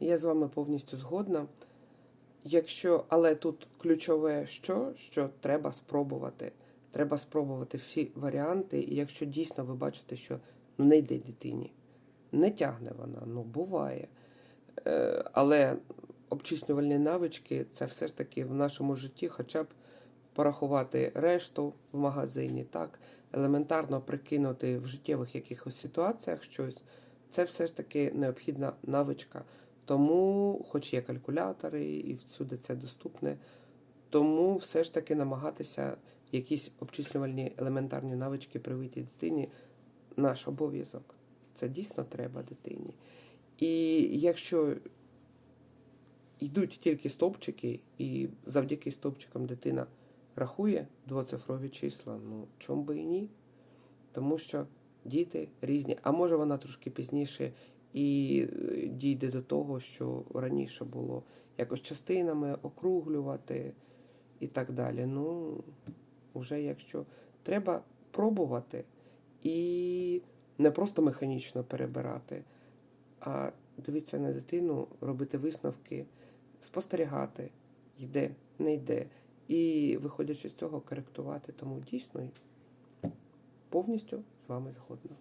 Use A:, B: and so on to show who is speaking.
A: Я з вами повністю згодна. Якщо, але тут ключове що, що треба спробувати. Треба спробувати всі варіанти, і якщо дійсно ви бачите, що ну, не йде дитині, не тягне вона, ну буває. Е, але обчислювальні навички це все ж таки в нашому житті, хоча б порахувати решту в магазині, так, елементарно прикинути в життєвих якихось ситуаціях щось. Це все ж таки необхідна навичка. Тому, хоч є калькулятори, і всюди це доступне, тому все ж таки намагатися якісь обчислювальні елементарні навички привити дитині наш обов'язок. Це дійсно треба дитині. І якщо йдуть тільки стовпчики, і завдяки стовпчикам дитина рахує двоцифрові числа, ну чому би і ні? Тому що діти різні, а може вона трошки пізніше і е, дійде до того, що раніше було якось частинами округлювати і так далі. Ну, вже якщо треба пробувати і не просто механічно перебирати, а дивитися на дитину, робити висновки, спостерігати, йде, не йде. І виходячи з цього, коректувати. Тому дійсно повністю з вами згодна.